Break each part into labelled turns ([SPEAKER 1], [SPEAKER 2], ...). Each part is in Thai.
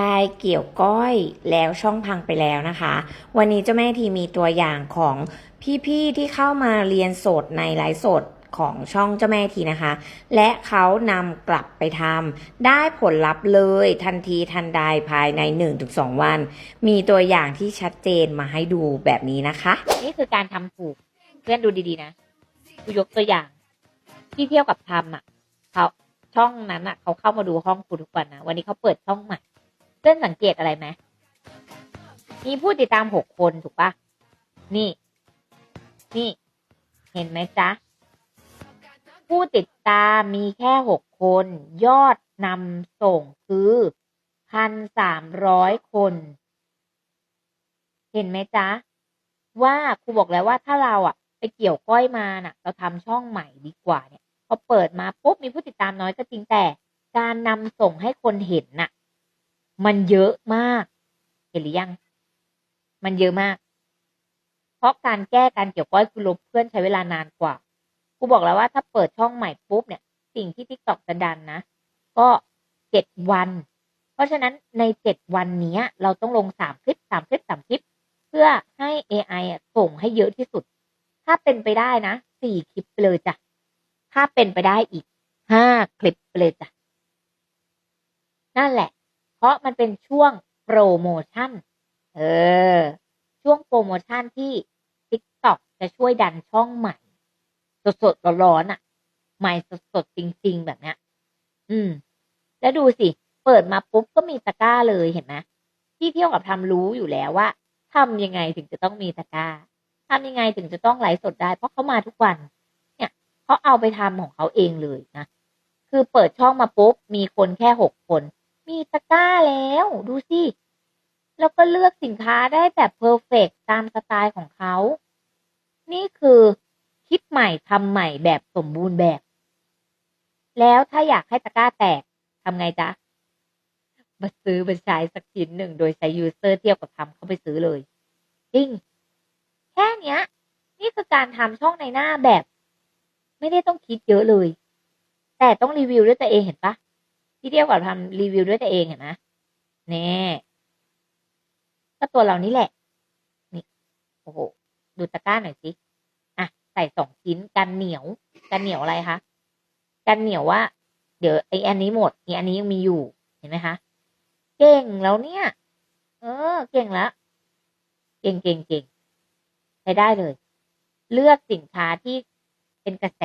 [SPEAKER 1] ได้เกี่ยวก้อยแล้วช่องพังไปแล้วนะคะ วันนี้เจ้าแม่ทีมีตัวอย่างของพี่ๆที่เข้ามาเรียนสดในไลฟ์สดของช่องเจ้าแม่ทีนะคะ และเขานำกลับไปทำได้ผลลัพธ์เลยทันทีทันใดภายใน 1-2 วัน มีตัวอย่างที่ชัดเจนมาให้ดูแบบนี้นะคะ
[SPEAKER 2] นี่คือการทำถูกเพื่อนดูดีๆนะกูยกตัวอย่าง ที่เที่ยวกับทำอะเขาช่องนั้นอะเขาเข้ามาดูห้องกูทุกวันนะวันนี้เขาเปิดช่องใหม่ เพื่อนสังเกตอะไรไหมมีผู้ติดตามหกคนถูกปะนี่ นี่ เห็นไหมจ๊ะ ผู้ติดตามมีแค่หกคน ยอดนำส่งคือพันสามร้อยคน เห็นไหมจ๊ะ ว่าครูบอกแล้วว่าถ้าเราอะไปเกี่ยวก้อยมาน่ะ เราทำช่องใหม่ดีกว่าเนี่ยพอเปิดมาปุ๊บมีผู้ติดตามน้อยก็จริงแต่ การนำส่งให้คนเห็นน่ะ มันเยอะมาก เห็นหรือยัง มันเยอะมาก เพราะการแก้การเกี่ยวก้อยคือลบเพื่อนใช้เวลานานกว่าครูบอกแล้วว่าถ้าเปิดช่องใหม่ปุ๊บเนี่ย สิ่งที่ทิกตอกจะดันนะ ก็เจ็ดวัน เพราะฉะนั้นในเจ็ดวันนี้เราต้องลงสามคลิปสามคลิปสามคลิป เพื่อให้ AI อส่งให้เยอะที่สุด ถ้าเป็นไปได้นะสี่คลิปเลยจ้ะถ้าเป็นไปได้อีกห้าคลิปเลยจ้ะนั่นแหละ ราะมันเป็นช่วงโปรโมชั่น เออ ช่วงโปรโมชั่นที่ TikTok จะช่วยดันช่องใหม่ สดๆร้อนๆอะ ใหม่สดๆจริง ๆ แบบเนี้ย อืม แล้วดูสิ เปิดมาปุ๊บก็มีตะกร้าเลยเห็นไหมที่เที่ยวกับทำรู้อยู่แล้วว่าทำยังไงถึงจะต้องมีตะกร้าทำยังไงถึงจะต้องไลฟ์สดได้ เพราะเขามาทุกวัน เนี่ยเขาเอาไปทำของเขาเองเลยนะ คือเปิดช่องมาปุ๊บมีคนแค่หกคน มีตะกร้าแล้วดูสิ แล้วก็เลือกสินค้าได้แบบเพอร์เฟกตามสไตล์ของเขา นี่คือคิดใหม่ทำใหม่แบบสมบูรณ์แบบ แล้วถ้าอยากให้ตะกร้าแตกทำไงจ๊ะมาซื้อมาใช้สักชิ้นหนึ่งโดยใช้ยูเซอร์เทียบกับทำเข้าไปซื้อเลยจริง แค่เนี้ย นี่คือการทำช่องในหน้าแบบ ไม่ได้ต้องคิดเยอะเลย แต่ต้องรีวิวด้วยตัวเองเห็นปะ ที่เทียบกับทำรีวิวด้วยตัวเองเห็นไหมแน่ก็ตัวเรานี่แหละ นี่โอ้โหดูตะกร้าหน่อยสิอะใส่สองชิ้นกันเหนียวกันเหนียวอะไรคะกันเหนียวว่า เดี๋ยวไออันนี้หมดอีอันนี้ยังมีอยู่เห็นไหมคะเก่งแล้วเนี่ย เออ เก่งแล้วเก่งเก่งเก่งใช้ได้เลย เลือกสินค้าที่เป็นกระแส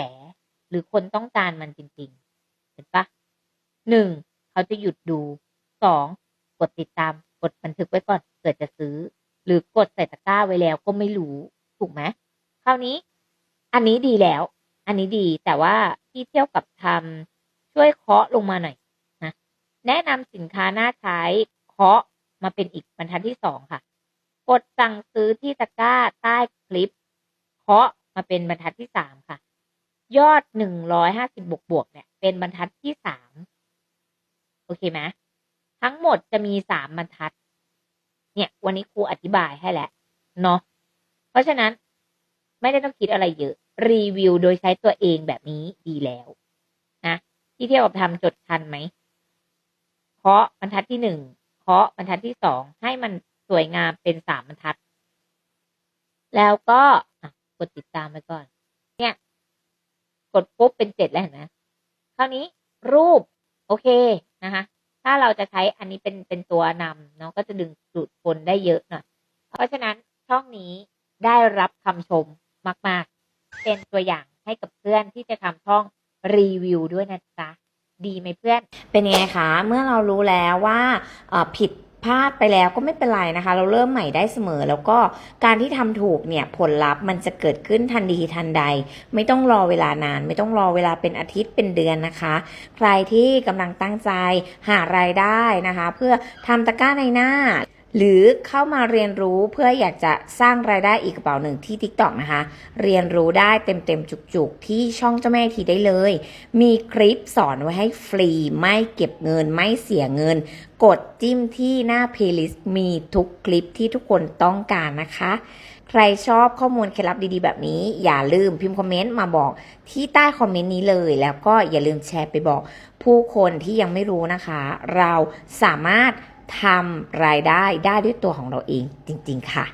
[SPEAKER 2] หรือคนต้องการมันจริง ๆ เห็นปะ หนึ่งเขาจะหยุดดูสองกดติดตามกดบันทึกไว้ก่อนเกิดจะซื้อ หรือกดใส่ตะกร้าไว้แล้วก็ไม่รู้ถูกไหมคราวนี้ อันนี้ดีแล้ว อันนี้ดีแต่ว่าที่เที่ยวกับทำช่วยเคาะลงมาหน่อยนะแนะนำสินค้าน่าใช้เคาะมาเป็นอีกบรรทัดที่สองค่ะ กดสั่งซื้อที่ตะกร้าใต้คลิปเคาะมาเป็นบรรทัดที่สามค่ะ ยอดหนึ่งร้อยห้าสิบบวกบวกเนี่ยเป็นบรรทัดที่สาม โอเคไหมทั้งหมดจะมีสามบรรทัด เนี่ย วันนี้ครูอธิบายให้แล้วเนาะเพราะฉะนั้นไม่ได้ต้องคิดอะไรเยอะ รีวิวโดยใช้ตัวเองแบบนี้ดีแล้วนะที่เที่ยวกับทำจดทันไหมเคาะบรรทัดที่หนึ่งเคาะบรรทัดที่สองให้มันสวยงามเป็นสามบรรทัด แล้วก็กดติดตามไปก่อน เนี่ย กดปุ๊บเป็นเจ็ดแล้วเห็นไหมคราวนี้รูป โอเคนะคะ ถ้าเราจะใช้อันนี้เป็นเป็นตัวนำเนาะก็จะดึงดูดคนได้เยอะหน่อยเพราะฉะนั้นช่องนี้ได้รับคำชมมาก ๆ เป็นตัวอย่างให้กับเพื่อนที่จะทำช่องรีวิวด้วยนะจ๊ะดีไหมเพื่อน
[SPEAKER 1] เป็นไงคะ เมื่อเรารู้แล้วว่าผิด พลาดไปแล้วก็ไม่เป็นไรนะคะ เราเริ่มใหม่ได้เสมอ แล้วก็การที่ทำถูกเนี่ยผลลัพธ์มันจะเกิดขึ้นทันทีทันใด ไม่ต้องรอเวลานาน ไม่ต้องรอเวลาเป็นอาทิตย์เป็นเดือนนะคะ ใครที่กำลังตั้งใจหารายได้นะคะ เพื่อทำตะกร้าในหน้า หรือเข้ามาเรียนรู้เพื่ออยากจะสร้างรายได้อีกกระเป๋าหนึ่งที่ TikTok นะคะ เรียนรู้ได้เต็มๆจุกๆ ที่ช่องเจ้าแม่ทีได้เลย มีคลิปสอนไว้ให้ฟรี ไม่เก็บเงินไม่เสียเงิน กดจิ้มที่หน้า playlist มีทุกคลิปที่ทุกคนต้องการนะคะ ใครชอบข้อมูลเคล็ดลับดีๆ แบบนี้ อย่าลืมพิมพ์คอมเมนต์มาบอกที่ใต้คอมเมนต์นี้เลย แล้วก็อย่าลืมแชร์ไปบอก ผู้คนที่ยังไม่รู้นะคะ เราสามารถ ทำรายได้ได้ด้วยตัวของเราเองจริง ๆ ค่ะ